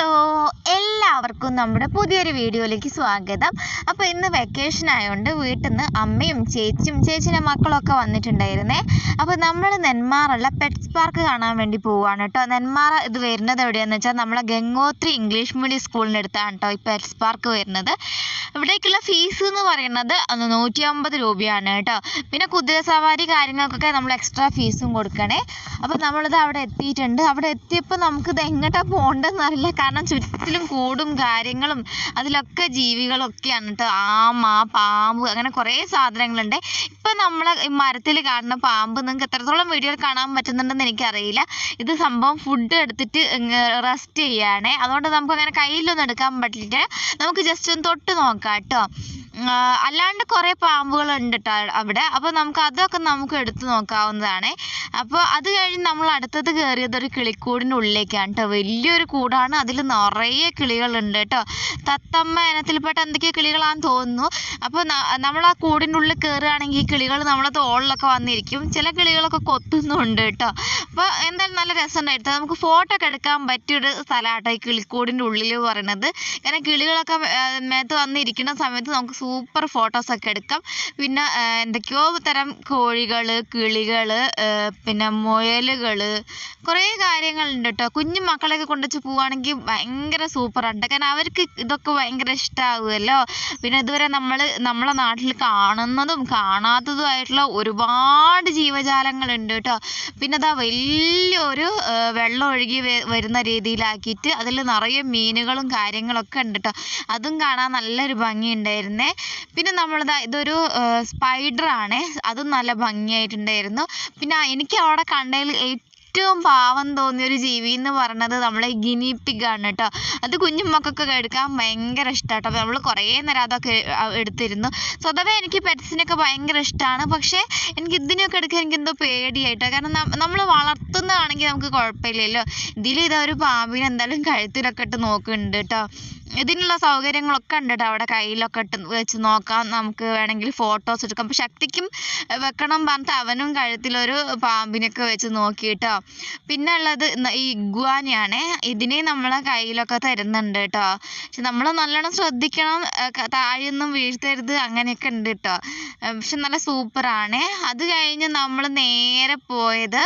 Hello എല്ലാവർക്കും നമ്മുടെ പുതിയൊരു വീഡിയോയിലേക്ക് സ്വാഗതം. അപ്പോൾ ഇന്ന് വെക്കേഷൻ ആയതുകൊണ്ട് വീട്ടിൽ നിന്ന് അമ്മയും ചേച്ചിയും ചേച്ചിയുടെ മക്കളൊക്കെ വന്നിട്ടുണ്ടായിരുന്നേ. അപ്പോൾ നമ്മൾ നെന്മാറുള്ള പെറ്റ്സ് പാർക്ക് കാണാൻ വേണ്ടി പോവുകയാണ് കേട്ടോ നെന്മാറ ഇത് വരുന്നത് എവിടെയാണെന്ന് വെച്ചാൽ നമ്മളെ ഗംഗോത്രി ഇംഗ്ലീഷ് മീഡിയം സ്കൂളിന്റെ അടുത്താണ് കേട്ടോ ഈ പെറ്റ്സ് പാർക്ക് വരുന്നത്. ഇവിടേക്കുള്ള ഫീസ് എന്ന് പറയുന്നത് നൂറ്റി അമ്പത് രൂപയാണ് കേട്ടോ. പിന്നെ കുതിര സവാരി കാര്യങ്ങൾക്കൊക്കെ നമ്മൾ എക്സ്ട്രാ ഫീസും കൊടുക്കണേ. അപ്പോൾ നമ്മളിത് അവിടെ എത്തിയിട്ടുണ്ട്. അവിടെ എത്തിയപ്പോൾ നമുക്കിത് എങ്ങോട്ടാ പോകേണ്ടതെന്ന് അറിയില്ല. കാരണം ചുറ്റിലും കൂടും കാര്യങ്ങളും അതിലൊക്കെ ജീവികളൊക്കെയാണ് കേട്ടോ. ആമ പാമ്പ് അങ്ങനെ കുറേ സാധനങ്ങളുണ്ട്. ഇപ്പം നമ്മൾ മരത്തിൽ കാണുന്ന പാമ്പ് നിങ്ങൾക്ക് എത്രത്തോളം വീഡിയോയിൽ കാണാൻ പറ്റുന്നുണ്ടെന്ന് എനിക്കറിയില്ല. ഇത് സംഭവം ഫുഡ് എടുത്തിട്ട് റെസ്റ്റ് ചെയ്യുകയാണേ. അതുകൊണ്ട് നമുക്ക് അങ്ങനെ കയ്യിലൊന്നും എടുക്കാൻ പറ്റില്ല നമുക്ക് ജസ്റ്റ് ഒന്ന് തൊട്ട് നോക്കാം. കേട്ടോ. അല്ലാണ്ട് കുറേ പാമ്പുകളുണ്ട് കേട്ടോ അവിടെ. അപ്പോൾ നമുക്ക് അതൊക്കെ നമുക്ക് എടുത്തു നോക്കാവുന്നതാണ്. അപ്പോൾ അത് കഴിഞ്ഞ് നമ്മൾ അടുത്തത് കയറിയത് ഒരു കിളിക്കൂടിന്റെ ഉള്ളിലേക്കാണ് കേട്ടോ വലിയൊരു കൂടാണ്. അതിൽ നിറയെ കിളികളുണ്ട് കേട്ടോ തത്തമ്മ ഇനത്തിൽപ്പെട്ട എന്തൊക്കെയോ കിളികളാണെന്ന് തോന്നുന്നു. അപ്പോൾ നമ്മൾ ആ കൂടിന്റെ ഉള്ളിൽ കയറുകയാണെങ്കിൽ കിളികൾ നമ്മളെ തോളിലൊക്കെ വന്നിരിക്കും. ചില കിളികളൊക്കെ കൊത്തുന്നുണ്ട് കേട്ടോ അപ്പോൾ എന്തായാലും നല്ല രസമുണ്ടായിരുന്നു നമുക്ക് ഫോട്ടോ ഒക്കെ എടുക്കാൻ പറ്റിയൊരു സ്ഥലമാട്ടോ ഈ കിളിക്കൂടിന്റെ ഉള്ളിൽ പറയുന്നത് കാരണം കിളികളൊക്കെ മേത്ത് വന്നിരിക്കുന്ന സമയത്ത് നമുക്ക് സൂപ്പർ ഫോട്ടോസൊക്കെ എടുക്കാം. പിന്നെ എന്തൊക്കെയോ തരം കോഴികൾ കിളികൾ പിന്നെ മുയലുകൾ കുറേ കാര്യങ്ങളുണ്ട് കേട്ടോ. കുഞ്ഞു മക്കളെയൊക്കെ കൊണ്ടുവച്ച് പോവുകയാണെങ്കിൽ ഭയങ്കര സൂപ്പറാണ് കാരണം അവർക്ക് ഇതൊക്കെ ഭയങ്കര ഇഷ്ടമാവുമല്ലോ പിന്നെ ഇതുവരെ നമ്മൾ നമ്മളെ നാട്ടിൽ കാണുന്നതും കാണാത്തതുമായിട്ടുള്ള ഒരുപാട് ജീവജാലങ്ങളുണ്ട് കേട്ടോ. പിന്നെ അതാ വലിയൊരു വെള്ളം ഒഴുകി വരുന്ന രീതിയിലാക്കിയിട്ട് അതിൽ നിറയെ മീനുകളും കാര്യങ്ങളൊക്കെ ഉണ്ട് കേട്ടോ. അതും കാണാൻ നല്ലൊരു ഭംഗിയുണ്ടായിരുന്നേ. പിന്നെ നമ്മളിതാ ഇതൊരു സ്പൈഡർ ആണ് അതും നല്ല ഭംഗിയായിട്ടുണ്ടായിരുന്നു. പിന്നെ എനിക്ക് അവിടെ കണ്ടതിൽ ഏറ്റവും പാവം തോന്നിയ ഒരു ജീവി എന്ന് പറയുന്നത് നമ്മളെ ഗിനി പിഗ് ആണ് കേട്ടോ അത് കുഞ്ഞു മക്കൾക്കൊക്കെ എടുക്കാൻ ഭയങ്കര ഇഷ്ടമാണ് കേട്ടോ നമ്മൾ കുറേ നേരം അതൊക്കെ എടുത്തിരുന്നു. സ്വതവേ എനിക്ക് പെറ്റ്സിനൊക്കെ ഭയങ്കര ഇഷ്ടമാണ് പക്ഷേ എനിക്ക് ഇതിനെയൊക്കെ എടുക്കാൻ എനിക്ക് എന്തോ പേടിയായിട്ടോ. കാരണം നമ്മൾ വളർത്തുന്നതാണെങ്കിൽ നമുക്ക് കുഴപ്പമില്ലല്ലോ. ഇതിൽ ഇതൊരു പാമ്പിനെ എന്തായാലും കഴുത്തിലൊക്കെ ഇട്ട് നോക്കുന്നുണ്ട് കേട്ടോ ഇതിനുള്ള സൗകര്യങ്ങളൊക്കെ ഉണ്ട് കേട്ടോ അവിടെ കയ്യിലൊക്കെ ഇട്ട് വെച്ച് നോക്കാം. നമുക്ക് വേണമെങ്കിൽ ഫോട്ടോസ് എടുക്കാം. അപ്പോൾ ശക്തിക്കും വെക്കണം പറഞ്ഞിട്ട് അവനും കഴുത്തിലൊരു പാമ്പിനെയൊക്കെ വെച്ച് നോക്കി കേട്ടോ പിന്നെ ഉള്ളത് ഈ ഇഗ്വാനയാണ്. ഇതിനെ നമ്മളെ കയ്യിലൊക്കെ തരുന്നുണ്ട് കേട്ടോ. പക്ഷെ നമ്മൾ നല്ലോണം ശ്രദ്ധിക്കണം. താഴെയൊന്നും വീഴ്ത്തരുത് അങ്ങനെയൊക്കെ ഉണ്ട് കേട്ടോ. പക്ഷെ നല്ല സൂപ്പറാണ്. അത് കഴിഞ്ഞ് നമ്മൾ നേരെ പോയത്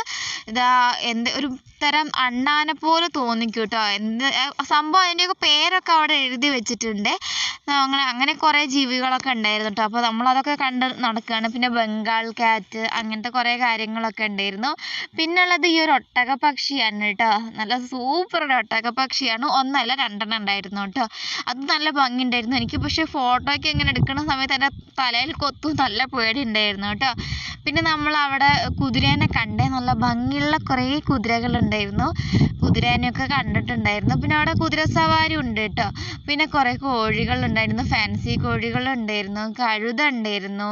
ഇതാ എന്ത് ഒരു തരം അണ്ണാനെ പോലെ തോന്നിക്കും കേട്ടോ. എന്ത് സംഭവം അതിന്റെയൊക്കെ പേരൊക്കെ അവിടെ എഴുതി വെച്ചിട്ടുണ്ട്. അങ്ങനെ അങ്ങനെ കുറേ ജീവികളൊക്കെ ഉണ്ടായിരുന്നു കേട്ടോ. അപ്പോൾ നമ്മളതൊക്കെ കണ്ട് നടക്കുകയാണ്. പിന്നെ ബംഗാൾ കാറ്റ് അങ്ങനത്തെ കുറേ കാര്യങ്ങളൊക്കെ ഉണ്ടായിരുന്നു. പിന്നെ ഉള്ളത് ഈ ഒരു ഒട്ടക പക്ഷിയാണ് കേട്ടോ. നല്ല സൂപ്പർ ഒരു ഒട്ടക പക്ഷിയാണ് ഒന്നല്ല രണ്ടെണ്ണം ഉണ്ടായിരുന്നു കേട്ടോ. അത് നല്ല ഭംഗി ഉണ്ടായിരുന്നു എനിക്ക് പക്ഷേ ഫോട്ടോയൊക്കെ ഇങ്ങനെ എടുക്കുന്ന സമയത്ത് എന്റെ തലയിൽ കൊത്തും നല്ല പേടി ഉണ്ടായിരുന്നു കേട്ടോ. പിന്നെ നമ്മൾ അവിടെ കുതിരേനെ കണ്ടേ നല്ല ഭംഗിയുള്ള കുറേ കുതിരകളുണ്ടായിരുന്നു. കുതിരേനെയൊക്കെ കണ്ടിട്ടുണ്ടായിരുന്നു. പിന്നെ അവിടെ കുതിര സവാരി ഉണ്ട് കേട്ടോ. പിന്നെ കുറേ കോഴികളുണ്ടായിരുന്നു. ഫാൻസി കോഴികളുണ്ടായിരുന്നു. കഴുത ഉണ്ടായിരുന്നു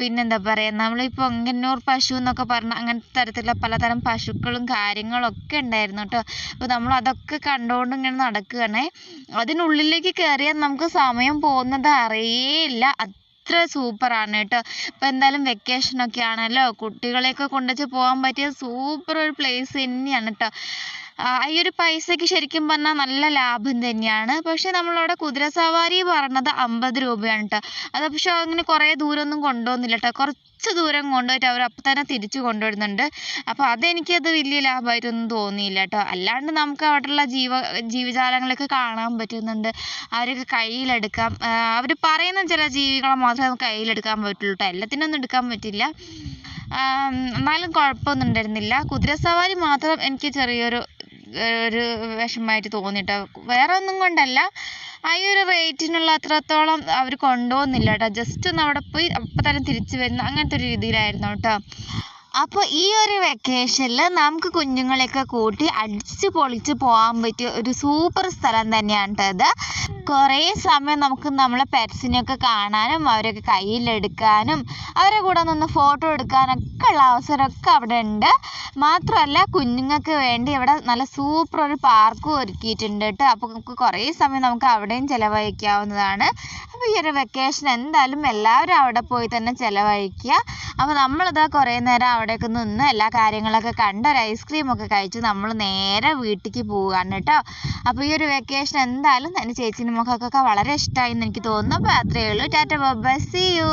പിന്നെന്താ പറയുക നമ്മൾ ഈ പൊങ്ങന്നൂർ പശു എന്നൊക്കെ പറഞ്ഞ അങ്ങനത്തെ തരത്തിലുള്ള പലതരം പശുക്കളും കാര്യങ്ങളൊക്കെ ഉണ്ടായിരുന്നു കേട്ടോ. അപ്പോൾ നമ്മൾ അതൊക്കെ കണ്ടുകൊണ്ട് ഇങ്ങനെ നടക്കുകയാണേ. അതിനുള്ളിലേക്ക് കയറിയാൽ നമുക്ക് സമയം പോകുന്നത് അറിയേയില്ല. അത്ര സൂപ്പറാണ് കേട്ടോ. ഇപ്പോൾ എന്തായാലും വെക്കേഷനൊക്കെ ആണല്ലോ കുട്ടികളെയൊക്കെ കൊണ്ടുവച്ച് പോകാൻ പറ്റിയ സൂപ്പർ ഒരു പ്ലേസ് തന്നെയാണ് കേട്ടോ. ഈ ഒരു പൈസയ്ക്ക് ശരിക്കും പറഞ്ഞാൽ നല്ല ലാഭം തന്നെയാണ്. പക്ഷേ നമ്മളവിടെ കുതിര സവാരി പറഞ്ഞത് അമ്പത് രൂപയാണ് കേട്ടോ അത് പക്ഷേ അങ്ങനെ കുറേ ദൂരമൊന്നും കൊണ്ടുപോകുന്നില്ല കേട്ടോ കുറച്ച് ദൂരം കൊണ്ടുപോയിട്ട് അവർ അപ്പം തന്നെ തിരിച്ചു കൊണ്ടുവരുന്നുണ്ട്. അപ്പോൾ അതെനിക്കത് വലിയ ലാഭമായിട്ടൊന്നും തോന്നിയില്ല കേട്ടോ അല്ലാണ്ട് നമുക്ക് അവിടെയുള്ള ജീവ ജീവജാലങ്ങളൊക്കെ കാണാൻ പറ്റുന്നുണ്ട്. അവരൊക്കെ കയ്യിലെടുക്കാം. അവർ പറയുന്ന ചില ജീവികളെ മാത്രമേ നമുക്ക് കയ്യിലെടുക്കാൻ പറ്റുള്ളൂ കേട്ടോ എല്ലാത്തിനൊന്നും എടുക്കാൻ പറ്റില്ല. എന്നാലും കുഴപ്പമൊന്നും ഉണ്ടായിരുന്നില്ല. കുതിര സവാരി മാത്രം എനിക്ക് ചെറിയൊരു ഒരു വിഷമമായിട്ട് തോന്നിട്ട. വേറെ ഒന്നും കൊണ്ടല്ല. ആ ഒരു റേറ്റിനുള്ള അത്രത്തോളം അവർ കൊണ്ടുപോകുന്നില്ല കേട്ടോ. ജസ്റ്റ് ഒന്ന് അവിടെ പോയി അപ്പം തന്നെ തിരിച്ചു വരുന്ന അങ്ങനത്തെ ഒരു രീതിയിലായിരുന്നു കേട്ടോ. അപ്പോൾ ഈ ഒരു വെക്കേഷനിൽ നമുക്ക് കുഞ്ഞുങ്ങളെയൊക്കെ കൂട്ടി അടിച്ച് പൊളിച്ച് പോകാൻ പറ്റിയ ഒരു സൂപ്പർ സ്ഥലം തന്നെയാണ് കേട്ടോ ഇത്. കുറേ സമയം നമുക്ക് നമ്മളെ പെറ്റ്സിനെയൊക്കെ കാണാനും അവരൊക്കെ കയ്യിലെടുക്കാനും അവരെ കൂടെ നിന്ന് ഫോട്ടോ എടുക്കാനൊക്കെ ഉള്ള അവസരമൊക്കെ അവിടെ ഉണ്ട്. മാത്രമല്ല കുഞ്ഞുങ്ങൾക്ക് വേണ്ടി ഇവിടെ നല്ല സൂപ്പർ ഒരു പാർക്കും ഒരുക്കിയിട്ടുണ്ട് കേട്ടോ. അപ്പോൾ നമുക്ക് കുറേ സമയം നമുക്ക് അവിടെയും ചിലവഴിക്കാവുന്നതാണ്. അപ്പോൾ ഈ ഒരു വെക്കേഷൻ എന്തായാലും എല്ലാവരും അവിടെ പോയി തന്നെ ചിലവഴിക്കുക. അപ്പോൾ നമ്മളിതാ കുറേ നേരം അവിടെയൊക്കെ നിന്ന് എല്ലാ കാര്യങ്ങളൊക്കെ കണ്ട് ഒരു ഐസ്ക്രീമൊക്കെ കഴിച്ച് നമ്മൾ നേരെ വീട്ടിലേക്ക് പോവുകയാണ് കേട്ടോ. അപ്പോൾ ഈ ഒരു വെക്കേഷൻ എന്തായാലും എന്റെ ചേച്ചീന്റെ മക്കൾക്കൊക്കെ വളരെ ഇഷ്ടമായി എന്ന് എനിക്ക് തോന്നുന്നു. അപ്പോൾ അത്രയേ ഉള്ളൂ. Tata by C U